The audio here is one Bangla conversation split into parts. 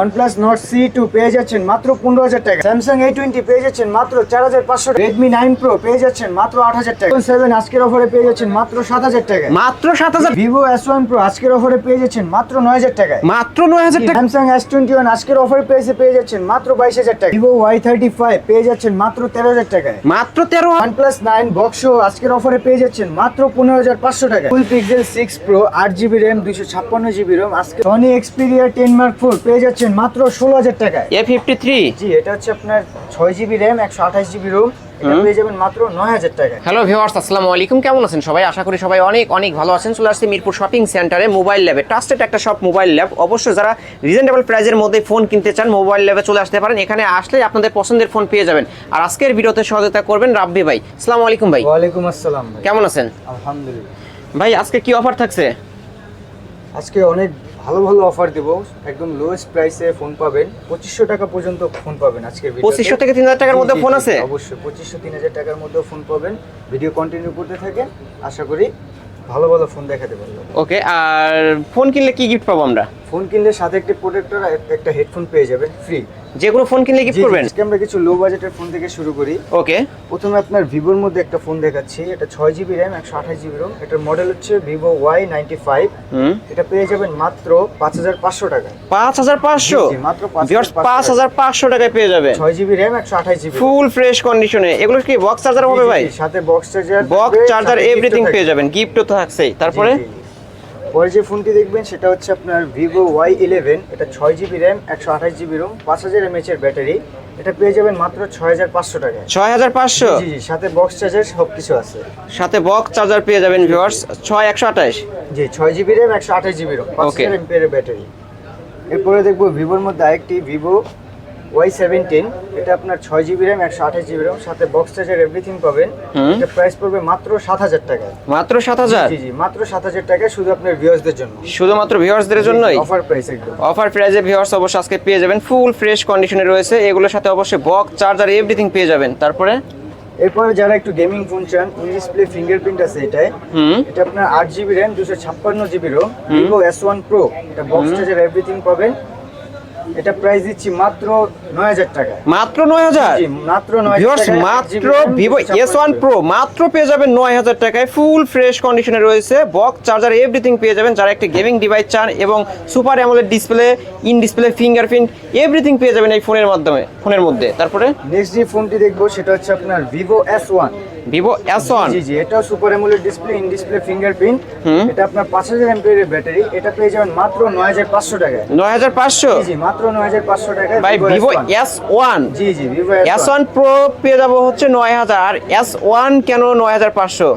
OnePlus Nord C2 পেয়ে যাচ্ছেন মাত্র পনেরো হাজার টাকা। স্যামসাং এ টোয়েন্টি পেয়ে যাচ্ছেন মাত্র চার হাজার পাঁচশো রেডমি নাইন প্রো পেয়ে যাচ্ছেন মাত্র আট হাজার টাকা। সেভেন আজকের অফারে পেয়ে যাচ্ছেন মাত্র সাত হাজার টাকা। মাত্র সাত হাজার ভিভো এস ওয়ান প্রো আজকের অফারে পেয়ে যাচ্ছেন মাত্র নয় হাজার টাকায়। মাত্র নয় হাজার টাকা স্যামসাং এস টোয়েন্টি ওয়ান আজকের অফারে পেয়েছে পেয়ে যাচ্ছেন মাত্র বাইশ হাজার টাকা ভিভো ওয়াই থার্টি ফাইভ পেয়ে যাচ্ছেন মাত্র তেরো হাজার টাকায়। মাত্র তেরো OnePlus 9 বক্স আজকের অফারে পেয়ে যাচ্ছেন মাত্র পনেরো হাজার পাঁচশো টাকা ফুল পিক্সেল সিক্স প্রো আট জিবি র্যাম দুইশো ছাপ্পান্ন জিবি রোম আজকে Sony Xperia ten Mark four পেয়ে যাচ্ছেন মাত্র ষোলো হাজার টাকায়। এ ফিফটি থ্রি জি এটা হচ্ছে আপনার ছয় জিবি র্যাম একশো আঠাশ জিবি রোম পেয়ে যাবেন মাত্র নয় হাজার টাকায়। হ্যালো ভিউয়ার্স আসসালামু আলাইকুম। কেমন আছেন সবাই? আশা করি সবাই অনেক অনেক ভালো আছেন। চলে আসছে মিরপুর শপিং সেন্টারে মোবাইল ল্যাবে ট্রাস্টেড একটা শপ মোবাইল ল্যাব অবশ্যই যারা রিজনেবল প্রাইসের মধ্যে ফোন কিনতে চান মোবাইল ল্যাবে চলে আসতে পারেন। এখানে আসলে আপনাদের পছন্দের ফোন পেয়ে যাবেন। আর আজকের ভিডিওতে সহযোগিতা করবেন রাব্বি ভাই। আসসালামু আলাইকুম ভাই। ওয়ালাইকুম আসসালাম কেমন আছেন? আলহামদুলিল্লাহ। ভাই আজকে কি অফার থাকছে? আজকে অনেক ভালো ভালো অফার দেব। একদম লোয়েস্ট প্রাইসে ফোন পাবেন। পঁচিশশো টাকা পর্যন্ত ফোন পাবেন আজকে পঁচিশশো থেকে তিন হাজার টাকার মধ্যে ফোন আছে? অবশ্যই পঁচিশশো তিন হাজার টাকার মধ্যে ফোন পাবেন। ভিডিও কন্টিনিউ করতে থাকেন। আশা করি ভালো ভালো ফোন দেখাতে পারব ওকে আর ফোন কিনলে কি গিফট পাবো আমরা? ফোন কিনলে সাথে একটি প্রোটেক্টর একটা হেডফোন পেয়ে যাবেন ফ্রি যে কোনো ফোন কিনলে গিফট করবেন? আজকে আমরা কিছু লো বাজেটের ফোন থেকে শুরু করি। ওকে প্রথমে আপনার ভিভোর মধ্যে একটা ফোন দেখাচ্ছি। এটা ছয় জিবি র্যাম একশো আঠাশ জিবি রোম এটার মডেল হচ্ছে ভিভো ওয়াই নাইনটি ফাইভ এটা পেয়ে যাবেন মাত্র পাঁচ হাজার পাঁচশো টাকায় পাঁচ হাজার পাঁচশো? মাত্র 5,500 ভিউয়ার্স পাঁচ হাজার পাঁচশো টাকায় পেয়ে যাবেন ছয় জিবি র্যাম একশো আঠাশ জিবি ফুল ফ্রেশ কন্ডিশনে এগুলো কি বক্স চার্জার হবে ভাই? সাথে box charger box charger everything পেয়ে যাবেন। গিফটও তো থাকছেই। তারপরে? পরে যে ফোনটি দেখবেন সেটা হচ্ছে আপনার ভিভো ওয়াই ইলেভেন এটা ছয় জিবি র্যাম একশো আঠাশ জিবি রোম পাঁচ হাজার এমএচ এর ব্যাটারি। এটা পেয়ে যাবেন মাত্র ছয় হাজার পাঁচশো টাকায়। ছয় হাজার পাঁচশো? জি জি সাথে বক্স চার্জার সব কিছু আছে। সাথে বক্স চার্জার পেয়ে যাবেন ভিউয়ার্স ছয় একশো আঠাশ? জি ছয় জিবি র্যাম একশো আঠাশ জিবি রোম পাঁচ. হাজার এমপিয়ারের ব্যাটারি। এরপরে দেখব ভিভোর মধ্যে আরেকটি ভিভো ওয়াই সেভেন্টিন এটা আপনার ছয় জিবি র্যাম একশো আঠাশ জিবি রোম সাথে বক্স চার্জার এভরিথিং পাবেন। এটা প্রাইস পড়বে মাত্র সাত হাজার টাকা মাত্র সাত হাজার? জি জি মাত্র সাত হাজার টাকায় শুধু আপনার ভিউয়ার্সদের জন্য। শুধুমাত্র ভিউয়ার্সদের জন্যই? অফার প্রাইস একদম। অফার প্রাইজে ভিউয়ার্স অবশ্যই আজকে পেয়ে যাবেন। ফুল ফ্রেশ কন্ডিশনে রয়েছে। এগুলোর সাথে অবশ্যই বক্স চার্জার এভরিথিং পেয়ে যাবেন। তারপরে? এরপরে যারা একটু গেমিং ফোন চান ইন ডিসপ্লে ফিঙ্গারপ্রিন্ট আছে এটাই এটা আপনার আট জিবি র্যাম দুশো ছাপ্পান্ন GB ROM Vivo S one Pro এটা বক্স চার্জার এভরিথিং পাবেন। এটা প্রাইস দিচ্ছি মাত্র নয় হাজার টাকা। মাত্র নয় হাজার? জি, মাত্র নয় ভিউয়ার্স মাত্র ভিভো এস ওয়ান প্রো মাত্র পেয়ে যাবেন নয় হাজার টাকায়। ফুল ফ্রেশ কন্ডিশনে রয়েছে। বক্স চার্জার এভরিথিং পেয়ে যাবেন। যারা একটা গেমিং ডিভাইস চান এবং super AMOLED display in display fingerprint everything পেয়ে যাবেন এই ফোনের মাধ্যমে ফোনের মধ্যে। তারপরে? নেক্সট যে ফোনটি দেখব সেটা হচ্ছে আপনার Vivo S one Vivo S one জি জি এটাও super AMOLED display in display fingerprint. এটা আপনার পাঁচ হাজার এমপিয়ারের ব্যাটারি। এটা পেয়ে যাবেন মাত্র নয় হাজার পাঁচশো টাকায়। নয় হাজার পাঁচশো? জি মাত্র নয় হাজার পাঁচশো টাকায় buy Vivo S1 S one জি জি ভিভো এস ওয়ান প্রো পেয়ে যাব হচ্ছে নয় হাজার আর এস ওয়ান কেন নয় হাজার পাঁচশো?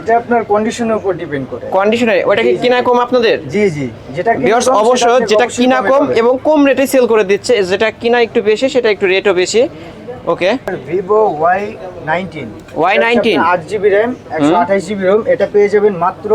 এটা আপনার কন্ডিশনের উপর ডিপেন্ড করে। কন্ডিশনে ওইটা কি কিনা কম আপনাদের? জি জি যেটা ভিউয়ার্স অবশ্য যেটা কিনা কম এবং কম রেটে সেল করে দিচ্ছে যেটা কিনা একটু বেশি সেটা একটু রেটও বেশি। Okay Vivo Y nineteen Y19 আট জিবি র্যাম একশো আঠাশ জিবি রোম এটা পেয়ে যাবেন মাত্র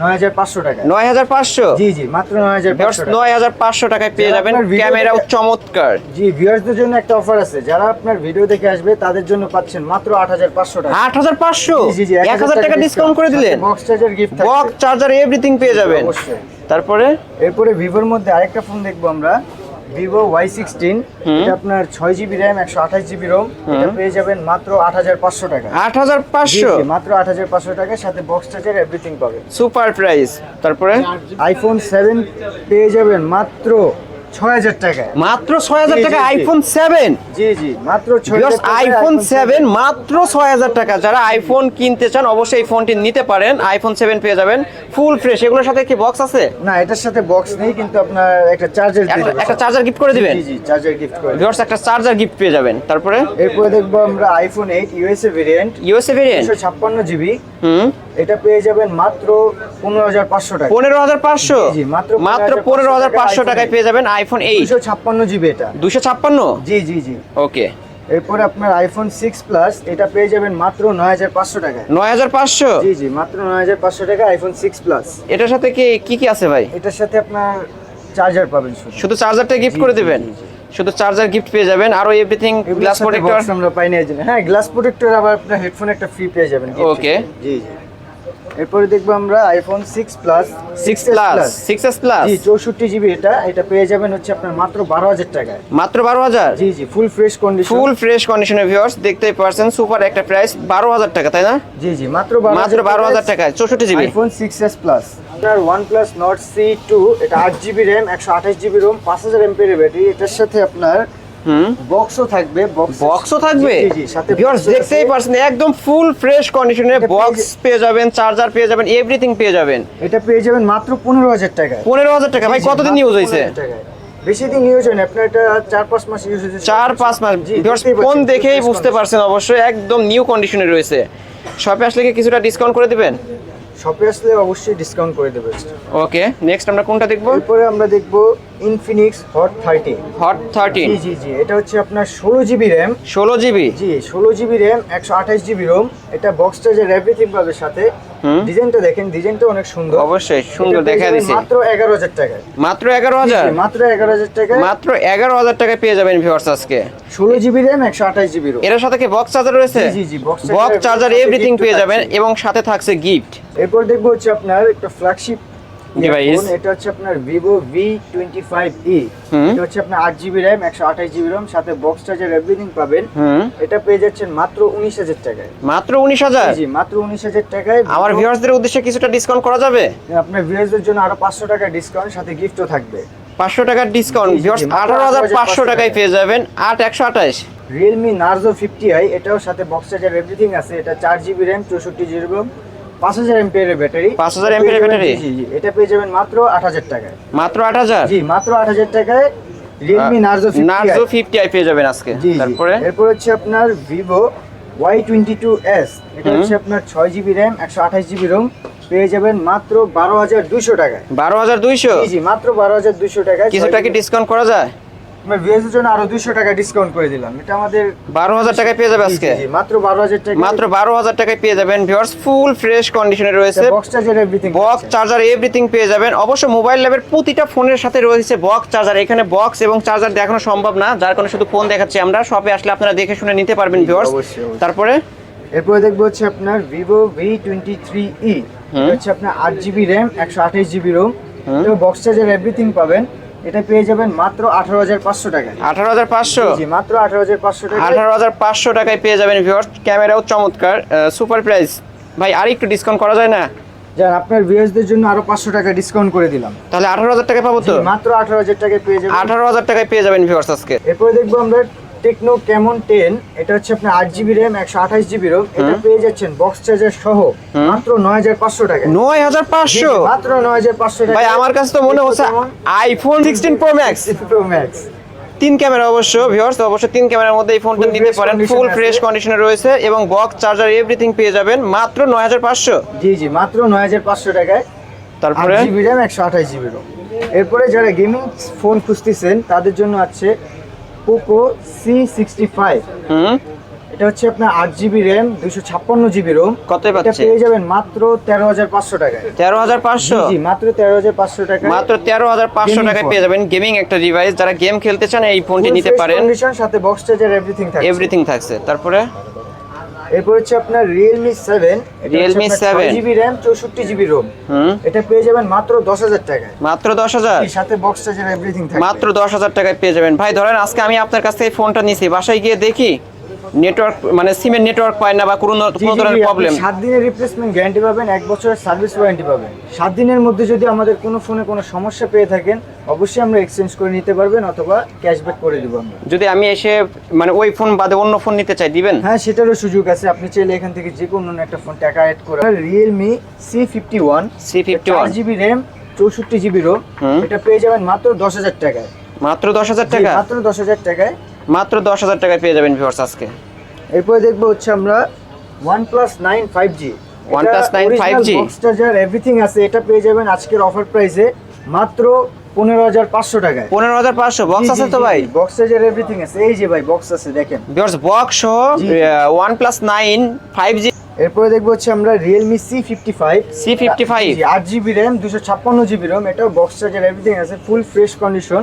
নয় হাজার পাঁচশো টাকা নয় হাজার পাঁচশো? জি জি মাত্র নয় হাজার নয় হাজার পাঁচশো টাকায় পেয়ে যাবেন ক্যামেরাও চমৎকার। জি ভিউয়ার্সদের জন্য একটা অফার আছে। যারা আপনার ভিডিও দেখে আসবে তাদের জন্য পাচ্ছেন মাত্র আট হাজার পাঁচশো টাকা। আট হাজার পাঁচশো? জি, জি, জি, এক হাজার টাকা ডিসকাউন্ট করে দিলেন? Box charger gift box charger everything পেয়ে যাবেন। তারপরে? এরপরে ভিভোর মধ্যে আরেকটা ফোন দেখব আমরা। ভিভো ওয়াই সিক্সটিন এটা আপনার ছয় জিবি র্যাম একশো আঠাশ জিবি রোম এটা পেয়ে যাবেন মাত্র আট হাজার পাঁচশো টাকা। আট হাজার পাঁচশো? মাত্র আট হাজার পাঁচশো টাকার সাথে বক্স চার্জার এভরিথিং পাবে সুপার প্রাইস তারপরে? আইফোন সেভেন পেয়ে যাবেন মাত্র ছয় হাজার টাকায়। মাত্র ছয় হাজার টাকা আইফোন সেভেন জি জি মাত্র আইফোন সেভেন মাত্র ছয় হাজার টাকা। যারা আইফোন কিনতে চান অবশ্যই এই ফোনটি নিতে পারেন। আইফোন সেভেন পেয়ে যাবেন ফুল ফ্রেশ এগুলোর সাথে কি বক্স আছে? না এটার সাথে বক্স নেই কিন্তু আপনার একটা চার্জার একটা- চার্জার গিফট করে দিবেন? জি জি চার্জার গিফট করে ভিউয়ার্স একটা চার্জার গিফট পেয়ে যাবেন। তারপরে? এরপরে দেখব আমরা iPhone eight USA variant USA variant GB এটা পেয়ে যাবেন মাত্র পনেরো হাজার পাঁচশো টাকা। পনেরো হাজার পাঁচশো? মাত্র মাত্র পনেরো হাজার পাঁচশো টাকায় পেয়ে যাবেন আইফোন এইট দুশো ছাপ্পান্ন জিবি এটা। দুশো ছাপ্পান্ন? জি জি জি। ওকে এরপরে আপনার আইফোন সিক্স প্লাস এটা পেয়ে যাবেন মাত্র নয় হাজার পাঁচশো টাকায়। নয় হাজার পাঁচশো? জি জি মাত্র নয় হাজার পাঁচশো টাকা আইফোন সিক্স প্লাস এটার সাথে কি কি কি আছে ভাই? এটার সাথে আপনার চার্জার পাবেন শুধু। চার্জারটা গিফট করে দিবেন। শুধু চার্জার গিফট পেয়ে যাবেন। আরও এভরিথিং গ্লাস প্রোটেক্টর আমরা পাই না হ্যাঁ গ্লাস প্রোটেক্টর আবার আপনার হেডফোন একটা ফ্রি পেয়ে যাবেন ওকে জি জি। এরপরে দেখব আমরা iPhone six plus six plus six S plus জি চৌষট্টি জিবি এটা এটা পেয়ে যাবেন হচ্ছে আপনার মাত্র বারো হাজার টাকায়। মাত্র বারো হাজার? জি জি full fresh condition full fresh কন্ডিশনের ভিউয়ার্স দেখতেই পারছেন সুপার একটা প্রাইস বারো হাজার টাকা তাই না? জি জি মাত্র মাত্র বারো হাজার টাকায় চৌষট্টি GB iPhone six S plus আপনার One Plus Nord C two এটা আট জিবি র্যাম একশো আঠাশ জিবি রোম পাঁচ হাজার এমপের ব্যাটারি এটার সাথে আপনার বক্সও থাকবে বক্সও থাকবে? ভিউয়ার্স দেখতেই পারছেন একদম ফুল ফ্রেশ বক্স পেয়ে যাবেন। চার্জার পেয়ে যাবেন এভরিথিং পেয়ে যাবেন। এটা পেয়ে যাবেন মাত্র পনেরো হাজার টাকায়। পনেরো হাজার টাকা। ভাই কতদিন ইউজ হয়েছে? বেশি দিন ইউজ আপনার এটা চার পাঁচ মাস ইউজ হয়েছে চার পাঁচ মাস। ভিউয়ার্স ফোন দেখেই বুঝতে পারছেন অবশ্যই একদম নিউ কন্ডিশনে রয়েছে। শপে আসলে কি কিছুটা ডিসকাউন্ট করে দিবেন? শপে আসলে অবশ্যই ডিসকাউন্ট করে দেবে। ওকে নেক্সট আমরা কোনটা দেখব? এরপরে আমরা দেখব Infinix Hot thirty Hot thirteen জি জি এটা হচ্ছে আপনার ষোলো জিবি র্যাম। ষোলো জিবি? জি ষোলো জিবি র্যাম একশো আঠাশ জিবি রোম। এটা বক্স চার্জার এভরিথিং পাবে সাথে। ডিজাইনটা দেখেন ডিজাইনটা অনেক সুন্দর। অবশ্যই সুন্দর দেখা দিছে। মাত্র এগারো হাজার টাকায়। মাত্র এগারো হাজার জি, মাত্র এগারো হাজার টাকায়। মাত্র এগারো হাজার টাকায় পেয়ে যাবেন ভিউয়ার্স আজকে। ষোলো জিবি র্যাম একশো আঠাশ জিবি এটার সাথে কি বক্স চার্জার রয়েছে? জি, জি, box বক্স চার্জার এভরিথিং পেয়ে যাবেন এবং সাথে থাকছে গিফট এরপর দেখব হচ্ছে আপনার একটা ফ্ল্যাগশিপ Device। এটা হচ্ছে আপনার ফাইভ ই হুম। এটা হচ্ছে আপনার আট জিবি র্যাম একশো আঠাশ জিবি রোম সাথে বক্স চার্জার এভরিথিং পাবেন। এটা পেয়ে যাচ্ছেন মাত্র উনিশ হাজার টাকায়। মাত্র উনিশ হাজার? জি মাত্র উনিশ হাজার টাকায়। আমার Vivo- ভিউয়ার্সদের উদ্দেশ্যে কিছুটা ডিসকাউন্ট করা যাবে? আপনার ভিউয়ার্সদের জন্য আরও পাঁচশো টাকা ডিসকাউন্ট সাথে গিফটও থাকবে। পাঁচশো টাকার ডিসকাউন্ট আঠারো হাজার পাঁচশো টাকায় পেয়ে যাবেন আট একশো আঠাশ। রিয়েলমি নার্জো ফিফটি আই এটাও সাথে বক্স চার্জার এভরিথিং আছে। এটা চার জিবি র্যাম চৌষট্টি জিবি রোম পাঁচ হাজার এমপিয়ার ব্যাটারি। 5000 ampere battery? জি জি এটা পেয়ে যাবেন মাত্র আট হাজার টাকায়। মাত্র আট হাজার? জি মাত্র আট হাজার টাকায় Realme Narzo Narzo fifty i পেয়ে যাবেন আজকে। তারপরে? এরপর হচ্ছে আপনার Vivo Y twenty two S এটা হচ্ছে আপনার ছয় জিবি র্যাম একশো আঠাশ জিবি রোম পেয়ে যাবেন মাত্র বারো হাজার দুশো টাকায়। বারো হাজার দুইশো? জি মাত্র বারো হাজার দুশো টাকায় কিছুটা কি ডিসকাউন্ট করা যায়? আমরা ভিএস এর জন্য আরও দুশো টাকা ডিসকাউন্ট করে দিলাম। এটা আমাদের বারো হাজার টাকায় পেয়ে যাবে আজকে। জি, মাত্র বারো হাজার টাকা মাত্র বারো হাজার টাকায় পেয়ে যাবেন ভিউয়ার্স ফুল ফ্রেশ কন্ডিশনে রয়েছে। Box charger everything box charger everything পেয়ে যাবেন। অবশ্য মোবাইল ল্যাবের প্রতিটা ফোনের সাথে রয়েছে বক্স চার্জার এখানে বক্স এবং চার্জার দেখানো সম্ভব না যার কারণে শুধু ফোন দেখাচ্ছি আমরা। শপে আসলে আপনারা দেখে শুনে নিতে পারবেন ভিউয়ার্স। তারপরে? এরপরে দেখব হচ্ছে আপনার Vivo V twenty three E হচ্ছে আপনার আট জিবি র্যাম একশো আঠাশ GB ROM box charger everything পাবেন। এটা পেয়ে যাবেন মাত্র আঠারো হাজার পাঁচশো টাকায়। আঠারো হাজার পাঁচশো? জি মাত্র আঠারো হাজার পাঁচশো টাকা আঠারো হাজার পাঁচশো টাকায় পেয়ে যাবেন ভিউয়ার্স ক্যামেরাও চমৎকার সুপার প্রাইস ভাই আর একটু ডিসকাউন্ট করা যায় না? যান আপনার ভিউয়ার্সদের জন্য আরও পাঁচশো টাকা ডিসকাউন্ট করে দিলাম। তাহলে আঠারো হাজার টাকা পাবো তো? মাত্র আঠারো হাজার টাকায় পেয়ে যাবেন। আঠারো হাজার টাকায় পেয়ে যাবেন ভিউয়ার্স আজকে। এরপরে দেখব আমরা টেকনো ক্যামন টেন এটা হচ্ছে আপনার আট জিবি র্যাম একশো আঠাশ জিবি রোম এটা পেয়ে যাচ্ছেন বক্স চার্জার সহ মাত্র নয় হাজার পাঁচশো টাকা। নয় হাজার পাঁচশো? মাত্র নয় হাজার পাঁচশো টাকা। ভাই আমার কাছে তো মনে হচ্ছে iPhone sixteen Pro Max Pro Max তিন ক্যামেরা অবশ্য ভিউয়ার্স অবশ্য তিন ক্যামেরার মধ্যে এই ফোনটা নিতে পারেন। ফুল ফ্রেশ কন্ডিশনে রয়েছে এবং বক্স চার্জার এভরিথিং পেয়ে যাবেন মাত্র নয় হাজার পাঁচশো। জি জি মাত্র নয় হাজার পাঁচশো টাকায় তারপরে? জিবি র্যাম একশো আঠাশ জিবি রোম এরপরে যারা গেমিং ফোন খুঁজতেছেন তাদের জন্য আছে পোকো সি সিক্সটি ফাইভ এটা হচ্ছে আপনার আট জিবি র্যাম দুশো ছাপ্পান্ন জিবি রোম কত পেয়ে যাবেন মাত্র তেরো হাজার পাঁচশো টাকায়। তেরো হাজার পাঁচশো? জি মাত্র তেরো হাজার পাঁচশো টাকা মাত্র তেরো হাজার পাঁচশো টাকায় পেয়ে যাবেন গেমিং একটা ডিভাইস যারা গেম খেলতে চান এই ফোনটি নিতে পারেন। সাথে বক্স চার্জার এভরিথিং এভরিথিং থাকছে। তারপরে? এরপর হচ্ছে আপনার Realme seven Realme seven GB RAM চৌষট্টি জিবি রোম হুম। এটা পেয়ে যাবেন মাত্র দশ হাজার টাকায়। মাত্র দশ হাজার? সাথে বক্স চার্জার এভরিথিং মাত্র দশ হাজার টাকায় পেয়ে যাবেন। ভাই ধরেন আজকে আমি আপনার কাছ থেকে ফোনটা নিয়েছি বাসায় গিয়ে দেখি নেটওয়ার্ক মানে সিমের নেটওয়ার্ক পায় না বা কোনো কোনো ধরনের প্রবলেম সাত দিনের রিপ্লেসমেন্ট গ্যারান্টি পাবেন এক বছরের সার্ভিস ওয়ারেন্টি পাবেন। সাত দিনের মধ্যে যদি আমাদের কোনো ফোনে কোনো সমস্যা পেয়ে থাকেন অবশ্যই আমরা এক্সচেঞ্জ করে নিতে পারবেন অথবা ক্যাশব্যাক করে দিব আমরা। যদি আমি এসে মানে ওই ফোন বাদে অন্য ফোন নিতে চাই দিবেন? হ্যাঁ সেটারও সুযোগ আছে। আপনি চাইলে এখান থেকে যে কোনো একটা ফোন টাকা অ্যাড করে Realme C fifty one C51 GB RAM চৌষট্টি জিবি রোম এটা পেয়ে যাবেন মাত্র দশ হাজার টাকায়। মাত্র দশ হাজার টাকা? মাত্র দশ হাজার টাকায়। মাত্র দশ হাজার টাকায় পেয়ে যাবেন ভিউয়ার্স আজকে। এরপরে দেখব হচ্ছে আমরা One Plus nine five G One Plus nine five G charger everything আছে এটা পেয়ে যাবেন আজকের অফার প্রাইসে মাত্র পনেরো হাজার পাঁচশো টাকায়। পনেরো হাজার পাঁচশো বক্স আছে তো ভাই? বক্স চার্জার এভরিথিং আছে এই যে ভাই বক্স আছে দেখেন। ভিউয়ার্স বক্স সহ One Plus nine five G এরপরে দেখব হচ্ছে আমরা Realme C fifty five C fifty five আট জিবি র্যাম দুশো ছাপ্পান্ন জিবি র্যাম এটাও বক্স চার্জার এভরিথিং আছে ফুল ফ্রেশ কন্ডিশন।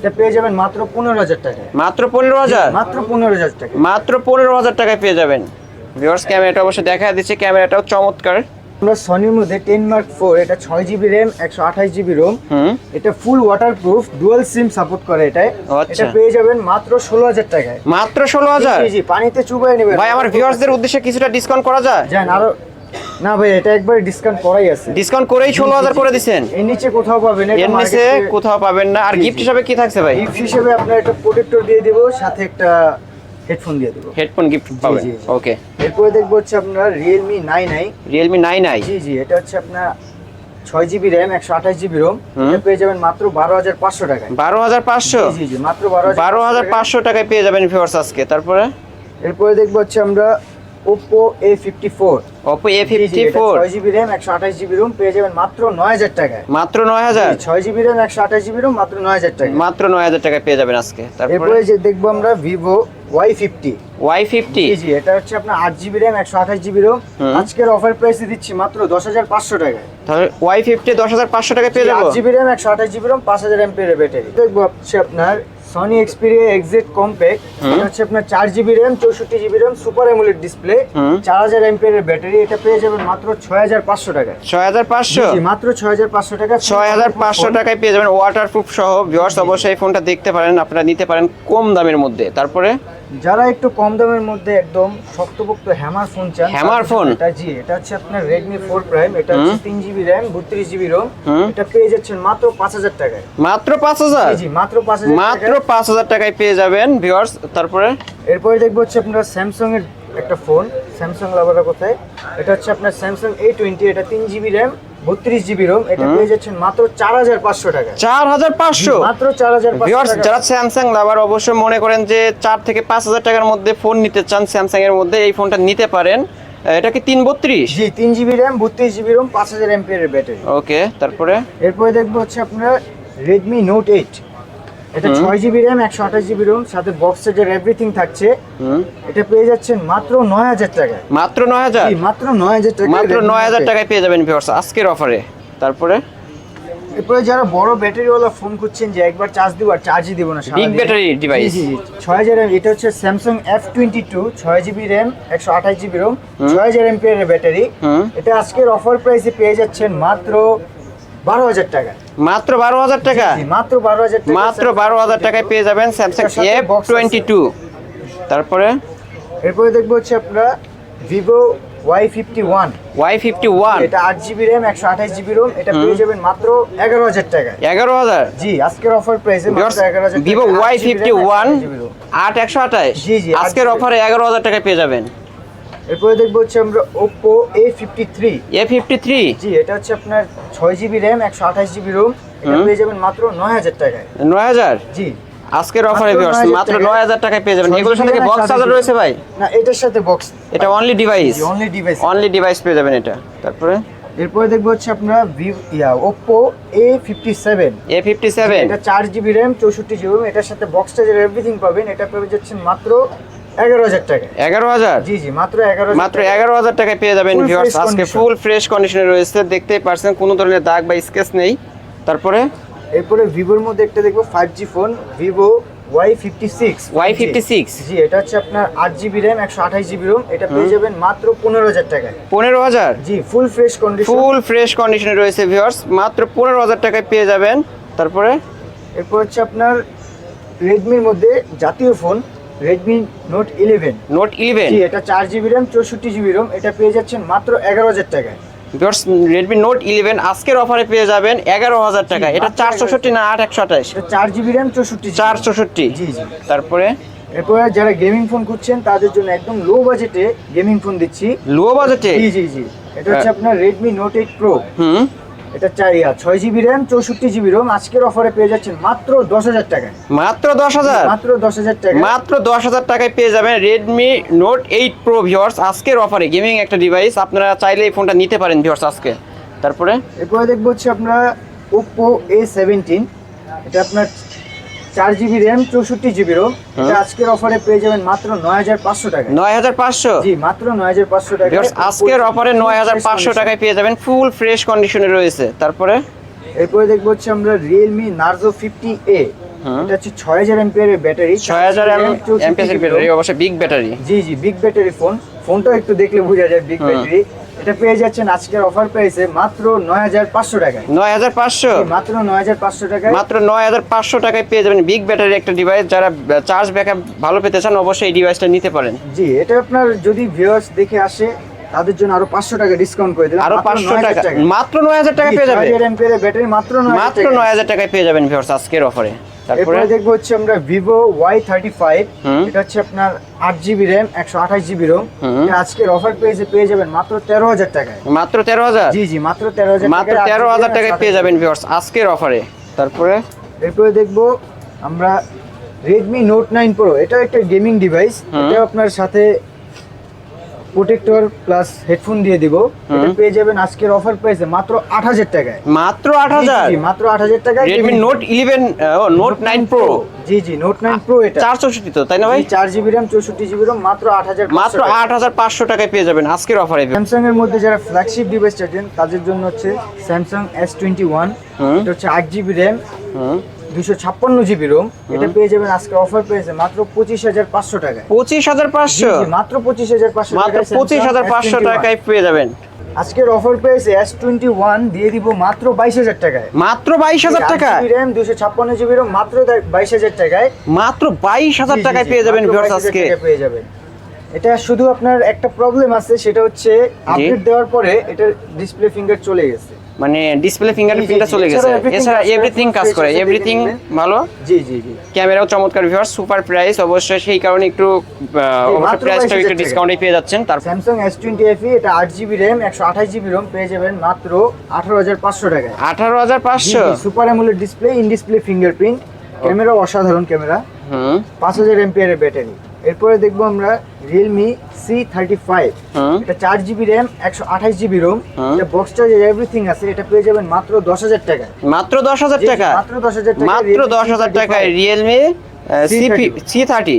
এটা পেয়ে যাবেন মাত্র পনেরো হাজার টাকায়। মাত্র পনেরো হাজার? মাত্র পনেরো হাজার টাকা মাত্র পনেরো হাজার টাকায় পেয়ে যাবেন। ভিউয়ার্স ক্যামেরাটা অবশ্যই দেখা দিচ্ছে। ক্যামেরাটাও চমৎকার। আমরা সনির মধ্যে টেন মার্ক ফোর এটা ছয় জিবি র্যাম একশো আঠাশ জিবি রোম এটা full waterproof dual SIM support করে এটাই আচ্ছা। এটা পেয়ে যাবেন মাত্র ষোলো হাজার টাকায়। মাত্র ষোলো হাজার? জি পানিতে চুবাই নেবেন। ভাই আমার ভিউয়ার্সদের উদ্দেশ্যে কিছুটা ডিসকাউন্ট করা যায়? যান আরও না ভাই এটা একবার ডিসকাউন্ট করাই আছে। ডিসকাউন্ট করেই ষোলো হাজার করে দিচ্ছেন এর নিচে কোথাও পাবেন এর নিচে কোথাও পাবেন না। আর গিফট। হিসাবে কি থাকছে ভাই? গিফট হিসেবে আপনার একটা প্রোটেক্টর দিয়ে দেবো সাথে একটা হেডফোন দিয়ে দেবো। হেডফোন গিফট পাবেন। ওকে এরপরে দেখব হচ্ছে আপনার Realme nine i Realme nine i জি জি এটা হচ্ছে আপনার ছয় জিবি র্যাম একশো আঠাশ জিবি রোম। পেয়ে যাবেন মাত্র বারো হাজার পাঁচশো টাকায়। বারো হাজার পাঁচশো? জি জি মাত্র বারো বারো হাজার পাঁচশো টাকায় পেয়ে যাবেন ভিউয়ার্স আজকে। তারপরে? এরপরে দেখব হচ্ছে আমরা Oppo A fifty four Oppo A four ছয় জিবি র্যাম একশো আঠাশ জিবি রোম পেয়ে যাবেন মাত্র নয় হাজার টাকায়। মাত্র নয় হাজার? ছয় জিবি র্যাম একশো আঠাশ জিবি রোম মাত্র নয় হাজার টাকা মাত্র নয় হাজার টাকায় পেয়ে যাবেন আজকে। তারপরে? যে দেখব আমরা Vivo Y fifty Y fifty জি জি এটা হচ্ছে আপনার আট জিবি র্যাম একশো আঠাশ জিবি রোম। আজকের অফার প্রাইসে দিচ্ছি মাত্র দশ হাজার পাঁচশো টাকায়। তাহলে ওয়াই ফিফটি দশ হাজার পাঁচশো টাকায় পেয়ে যাব? আট জিবি র্যাম একশো আঠাশ জিবি রোম পাঁচ হাজার এমপিএর ব্যাটারি দেখব হচ্ছে আপনার সনি এক্সপিরিয়া এক্সিট কম্প্যাক্ট এটা হচ্ছে আপনার চার জিবি র্যাম চৌষট্টি GB RAM super AMOLED display চার হাজার এমপিয়ারের ব্যাটারি এটা পেয়ে যাবেন মাত্র ছয় হাজার পাঁচশো টাকায়। ছয় হাজার পাঁচশো? মাত্র ছয় হাজার পাঁচশো টাকা। ছয় হাজার পাঁচশো টাকায় পেয়ে যাবেন ওয়াটারপ্রুফ সহ ভিওয়ার্স অবশ্যই ফোনটা দেখতে পারেন আপনারা নিতে পারেন কম দামের মধ্যে। তারপরে যারা একটু কম দামের মধ্যে একদম শক্তপোক্ত হ্যামার ফোন চান হ্যামার ফোন? এটা জি এটা হচ্ছে আপনার Redmi 4 Prime এটা হচ্ছে তিন জিবি র্যাম বত্রিশ জিবি রোম এটা পেয়ে যাচ্ছেন মাত্র পাঁচ হাজার টাকায়। মাত্র পাঁচ হাজার? জি জি মাত্র পাঁচ হাজার মাত্র টাকায়। পাঁচ হাজার টাকায় পেয়ে যাবেন ভিউয়ার্স তারপরে? এরপরে দেখব হচ্ছে আপনারা Samsung এর একটা ফোন স্যামসাং লাভারটা কোথায়? এটা হচ্ছে আপনার স্যামসাং এ টোয়েন্টি এটা তিন জিবি র্যাম বত্রিশ জিবি রোম এটা পেয়ে যাচ্ছেন মাত্র চার হাজার পাঁচশো টাকা। চার হাজার পাঁচশো? মাত্র চার হাজার যারা স্যামসাং লাভার অবশ্যই মনে করেন যে চার থেকে পাঁচ হাজার টাকার মধ্যে ফোন নিতে চান স্যামসাং এর মধ্যে এই ফোনটা নিতে পারেন। এটা কি তিন বত্রিশ? জি তিন জিবি র্যাম বত্রিশ জিবি রোম পাঁচ হাজার এমপিএর ব্যাটারি ওকে তারপরে? এরপরে দেখব হচ্ছে আপনার রেডমি নোট এইট এটা ছয় জিবি র্যাম একশো আঠাশ জিবি রোম সাথে বক্স সেটের এভরিথিং থাকছে। এটা পেয়ে যাচ্ছেন মাত্র নয় হাজার টাকায়। মাত্র নয় হাজার? মাত্র নয় হাজার টাকা মাত্র নয় হাজার টাকায় পেয়ে যাবেন ভিউয়ার্স আজকের অফারে তারপরে? এরপরে যারা বড় ব্যাটারিওয়ালা ফোন খুঁজছেন যে একবার চার্জ দিব আর চার্জই দিব না device। জি জি ছয় হাজার এটা হচ্ছে স্যামসাং এফ টোয়েন্টি টু ছয় জিবি র্যাম একশো আঠাশ জিবি রোম ছয় হাজার এমপিয়ারের ব্যাটারি এটা আজকের অফার প্রাইসে পেয়ে যাচ্ছেন মাত্র বারো হাজার টাকা। মাত্র বারো হাজার টাকা? মাত্র বারো হাজার মাত্র বারো হাজার টাকায় পেয়ে যাবেন স্যামসাং এফ টোয়েন্টি টু তারপরে? এরপরে দেখব হচ্ছে আপনারা Vivo Y fifty one Y fifty one এটা আট জিবি র্যাম একশো আঠাশ জিবি রোম এটা পেয়ে যাবেন মাত্র এগারো হাজার টাকায়। এগারো হাজার? জি আজকের অফার প্রাইসে মাত্র এগারো হাজার ভিভো ওয়াই ফিফটি ওয়ান আট একশো আঠাশ। জি, জি, আজকের অফারে এগারো হাজার টাকায় পেয়ে যাবেন। এরপরে দেখব হচ্ছে আমরা Oppo A fifty three A fifty three জি এটা হচ্ছে আপনার ছয় জিবি র্যাম একশো আঠাশ জিবি রোম এটা পেয়ে যাবেন মাত্র নয় হাজার টাকায়। নয় হাজার? জি। আজকের অফারে মাত্র 9000 মাত্র টাকায়। পেয়ে যাবেন। এগুলোর সাথে GB বক্স চার্জার রয়েছে ভাই? না এটার সাথে বক্স এটা only device only device only device পেয়ে যাবেন এটা। তারপরে? এরপরে দেখব হচ্ছে আপনার yeah Oppo A fifty seven A fifty seven এটা চার জিবি র্যাম চৌষট্টি জিবি রোম এটার সাথে বক্স চার্জার এভরিথিং পাবেন। এটা পেয়ে যাচ্ছেন মাত্র এগারো হাজার টাকা। এগারো হাজার? জি জি মাত্র এগারো মাত্র এগারো হাজার টাকায় পেয়ে যাবেন ভিউয়ার্স আজকে ফুল ফ্রেশ কন্ডিশনে রয়েছে দেখতেই পারছেন কোনো ধরনের দাগ বা স্কেচ নেই। তারপরে? এরপরে ভিভোর মধ্যে একটা দেখব five G phone Vivo Y fifty six Y56 জি এটা হচ্ছে আপনার আট জিবি র্যাম একশো আঠাশ জিবি রোম এটা পেয়ে যাবেন মাত্র পনেরো হাজার টাকায়। পনেরো হাজার? জি full fresh condition full fresh কন্ডিশনে রয়েছে ভিউয়ার্স মাত্র পনেরো হাজার টাকায় পেয়ে যাবেন। তারপরে? এরপর হচ্ছে আপনার রেডমির মধ্যে জাতীয় phone Redmi Note eleven Note eleven জি এটা চার জিবি র্যাম চৌষট্টি জিবি রোম এটা পেয়ে যাচ্ছেন মাত্র এগারো হাজার টাকায়। ভিউয়ার্স রেডমি নোট ইলেভেন আজকের অফারে পেয়ে যাবেন এগারো হাজার টাকা এটা চার চৌষট্টি না আট একশো আঠাশ? এটা চার জিবি র্যাম চৌষট্টি চার চৌষট্টি জি জি। তারপরে? এরপরে যারা গেমিং ফোন খুঁজছেন তাদের জন্য একদম লো বাজেটে গেমিং ফোন দিচ্ছি। লো বাজেটে জি জি জি। এটা হচ্ছে আপনার রেডমি নোট এইট প্রো হুম। এটা চাই ইয়া ছয় জিবি র্যাম চৌষট্টি জিবি রোম আজকের অফারে পেয়ে যাচ্ছেন মাত্র দশ হাজার টাকায়। মাত্র দশ হাজার? মাত্র দশ হাজার টাকা মাত্র দশ হাজার টাকায় পেয়ে যাবেন Redmi Note eight Pro viewers আজকের অফারে গেমিং একটা ডিভাইস আপনারা চাইলে এই ফোনটা নিতে পারেন ভিওর্স আজকে। তারপরে? এরপরে দেখব হচ্ছে আপনার ওপো এ সেভেন্টিন এটা আপনার চার জিবি র্যাম চৌষট্টি জিবি রোম এটা আজকের অফারে পেয়ে যাবেন মাত্র নয় হাজার পাঁচশো টাকা নয় হাজার পাঁচশো? জি মাত্র নয় হাজার পাঁচশো টাকা আজকের অফারে নয় হাজার পাঁচশো টাকায় পেয়ে যাবেন ফুল ফ্রেশ কন্ডিশনে রয়েছে। তারপরে? এরপরে দেখব হচ্ছে আমরা রিয়েলমি নার্জো ফিফটি এ এটা হচ্ছে ছয় হাজার এমপিয়ারের ব্যাটারি ছয় হাজার এমপিএস ব্যাটারি অবশ্যই বিগ ব্যাটারি জি জি বিগ ব্যাটারি ফোন ফোনটাও একটু দেখলে বোঝা যায় বিগ ব্যাটারি এটা পেয়ে যাচ্ছেন আজকের অফার পেয়েছে মাত্র নয় হাজার পাঁচশো টাকায়। নয় হাজার পাঁচশো? মাত্র নয় হাজার পাঁচশো টাকায়। মাত্র নয় হাজার পাঁচশো টাকায় পেয়ে যাবেন বিগ ব্যাটারি একটা ডিভাইস যারা চার্জ ব্যাকআপ ভালো পেতে চান অবশ্যই এই ডিভাইসটা নিতে পারেন। জি এটা আপনার যদি ভিউয়ার্স দেখে আসে তাদের জন্য আরও পাঁচশো টাকা ডিসকাউন্ট করে দিলাম। আরও পাঁচশো টাকা। মাত্র নয় হাজার টাকা পেয়ে যাবে ব্যাটারি মাত্র মাত্র নয় হাজার টাকায় পেয়ে যাবেন ভিউয়ার্স আজকের অফারে তারপরে? এরপরে দেখব হচ্ছে আমরা ভিভো ওয়াই থার্টি ফাইভ এটা হচ্ছে আপনার আট জিবি র্যাম একশো আঠাশ জিবি রোম আজকের অফার পেয়েছে পেয়ে যাবেন মাত্র তেরো হাজার টাকায়। মাত্র তেরো হাজার? জি জি মাত্র তেরো হাজার মাত্র তেরো হাজার টাকায় পেয়ে যাবেন ভিউয়ার্স আজকের অফারে তারপরে? এরপরে দেখব আমরা রেডমি নোট নাইন প্রো এটা একটা গেমিং ডিভাইস এটা আপনার সাথে প্রোটেক্টর প্লাস হেডফোন দিয়ে দিব। এটা পেয়ে যাবেন আজকের অফার পেয়েছে মাত্র আট হাজার টাকায়। মাত্র আট হাজার? জি, জি, মাত্র আট হাজার টাকায় রেডমি নোট ইলেভেন ও নোট নাইন প্রো জি জি নোট নাইন প্রো এটা। চার চৌষট্টি তো তাই না ভাই? জি, চার জিবি র্যাম চৌষট্টি জিবি র্যাম মাত্র আট হাজার মাত্র আট হাজার পাঁচশো টাকায় পেয়ে যাবেন আজকের অফারে স্যামসাং এর মধ্যে যারা ফ্ল্যাগশিপ ডিভাইস চাচ্ছেন তাদের জন্য হচ্ছে ওয়ান হুম। এটা হচ্ছে আট জিবি র্যাম হুম। দুশো ছাপ্পান্ন জিবি রোম। এটা পেয়ে যাবেন আজকে অফার পেয়েছে মাত্র পঁচিশ হাজার পাঁচশো টাকায়। পঁচিশ হাজার পাঁচশো? মাত্র পঁচিশ হাজার পাঁচশো মাত্র পঁচিশ হাজার পাঁচশো টাকায় পেয়ে যাবেন। আজকের অফার পেয়েছে এস টোয়েন্টি ওয়ান দিয়ে দিব মাত্র বাইশ হাজার টাকায়। মাত্র বাইশ হাজার টাকা র্যাম দুশো ছাপ্পান্ন জিবি রোম মাত্র বাইশ হাজার টাকায়। মাত্র বাইশ হাজার টাকায় পেয়ে যাবেন মাত্র ভিউয়ার্স 22,000 আজকে। পেয়ে যাবেন। এটা শুধু আপনার একটা প্রবলেম আছে সেটা হচ্ছে আপডেট দেওয়ার পরে এটার ডিসপ্লে ফিঙ্গার চলে গেছে। মানে ডিসপ্লে ফিঙ্গারপ্রিন্টটা জি, চলে গেছে। এছাড়া এভরিথিং কাজ করে এভরিথিং ভালো? জি জি জি। ক্যামেরাও চমৎকার ভিউয়ার্স সুপার প্রাইস অবশ্যই সেই কারণে একটু অবশ্যই মাত্র প্রাইসটা একটু ডিসকাউন্টে পেয়ে যাচ্ছেন। তার এস টোয়েন্টি এফি এটা আট জিবি র্যাম একশো আঠাশ জিবি রোম পেয়ে যাবেন মাত্র আঠারো হাজার পাঁচশো টাকায়। আঠারো হাজার পাঁচশো? Super AMOLED display in display fingerprint camera অসাধারণ ক্যামেরা হুম। পাঁচ হাজার এমপিআর ব্যাটারি এরপরে দেখব আমরা রিয়েলমি সি থার্টি ফাইভ এটা চার জিবি র্যাম একশো আঠাশ জিবি রোম এটা বক্স চার্জার এভরিথিং আছে এটা পেয়ে যাবেন মাত্র দশ হাজার টাকায়। মাত্র দশ হাজার টাকা মাত্র দশ হাজার টাকা মাত্র দশ হাজার টাকায় Realme C thirty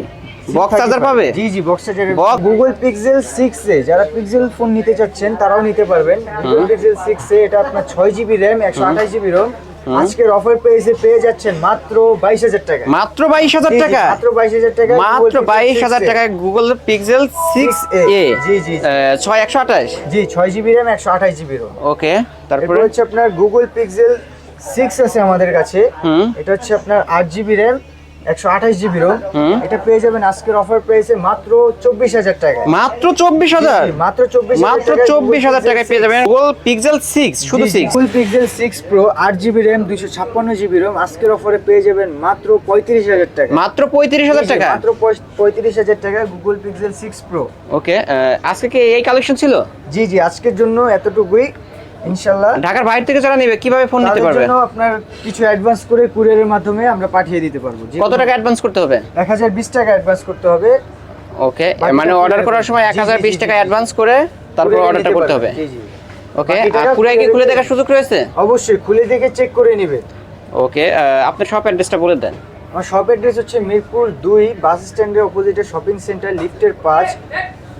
box charger পাবে? জি জি box charger Google Pixel six A যারা পিক্সেল ফোন নিতে চাচ্ছেন তারাও নিতে পারবেন। গুগল পিক্সেল সিক্স এ এটা আপনার ছয় জিবি র্যাম একশো আঠাশ জিবি রোম আজকের অফার পেয়েছে পেয়ে যাচ্ছেন মাত্র বাইশ হাজার টাকা। মাত্র বাইশ হাজার টাকা? মাত্র বাইশ হাজার টাকা মাত্র বাইশ হাজার টাকায় গুগল পিক্সেল সিক্স এ জি, জি। ছয় একশো আঠাশ? জি ছয় জিবি র্যাম একশো আঠাশ জিবি রোম ওকে তারপরে? তারপরে হচ্ছে আপনার গুগল পিক্সেল সিক্স আছে আমাদের কাছে। এটা হচ্ছে আপনার আট জিবি র্যাম একশো আঠাশ জিবি রোম। এটা পেয়ে যাবেন আজকের অফার পেয়েছে মাত্র চব্বিশ হাজার টাকা মাত্র চব্বিশ হাজার? মাত্র চব্বিশ মাত্র চব্বিশ হাজার টাকায় পেয়ে যাবেন গুগল পিক্সেল সিক্স শুধু six full Pixel six Pro আট জিবি র্যাম দুশো ছাপ্পান্ন জিবি রোম আজকের অফারে পেয়ে যাবেন মাত্র পঁয়ত্রিশ হাজার টাকা। মাত্র পঁয়ত্রিশ হাজার জি, জি, টাকা? মাত্র পঁয়- পঁয়ত্রিশ হাজার টাকা Google Pixel six Pro okay আজকে কি এই কালেকশন ছিল? জি জি আজকের জন্য এতটুকুই। ইনশাল্লাহ। ঢাকার বাইরে থেকে যারা নেবে কীভাবে ফোন নিতে পারবে? জন্য আপনার কিছু অ্যাডভান্স করে কুরিয়ারের মাধ্যমে আমরা পাঠিয়ে দিতে পারব। কত টাকা অ্যাডভান্স করতে হবে? এক হাজার বিশ টাকা অ্যাডভান্স করতে হবে। ওকে মানে অর্ডার করার সময় জি, এক জি, হাজার জি, বিশ জি, টাকা অ্যাডভান্স করে তারপর অর্ডারটা করতে হবে। জি, জি। ওকে আর পুরাই কি খুলে দেখার সুযোগ রয়েছে? অবশ্যই খুলে দেখে চেক করে নেবে। ওকে আপনার শপ অ্যাড্রেসটা বলে দেন। আমার শপ অ্যাড্রেস হচ্ছে মিরপুর দুই বাস স্ট্যান্ডের অপোজিটে শপিং সেন্টার লিফটের পাঁচ।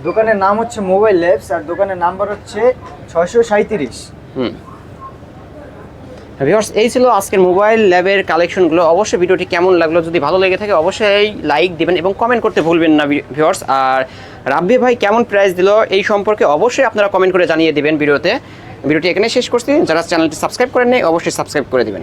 দোকানের নাম হচ্ছে মোবাইল ল্যাবস আর দোকানের নাম্বার হচ্ছে ছয়শো সাঁত্রিশ হুম। ভিউয়ার্স, এই ছিল আজকের মোবাইল ল্যাবের কালেকশনগুলো। অবশ্যই ভিডিওটি কেমন লাগল, যদি ভালো লেগে থাকে, অবশ্যই লাইক দিবেন এবং কমেন্ট করতে ভুলবেন না ভিউয়ার্স। আর রাব্বি ভাই কেমন প্রাইস দিল এই সম্পর্কে অবশ্যই আপনারা কমেন্ট করে জানিয়ে দেবেন ভিডিওতে। ভিডিওটি এখানে শেষ করছি। যারা চ্যানেলটি সাবস্ক্রাইব করেন নাই অবশ্যই সাবস্ক্রাইব করে দিবেন।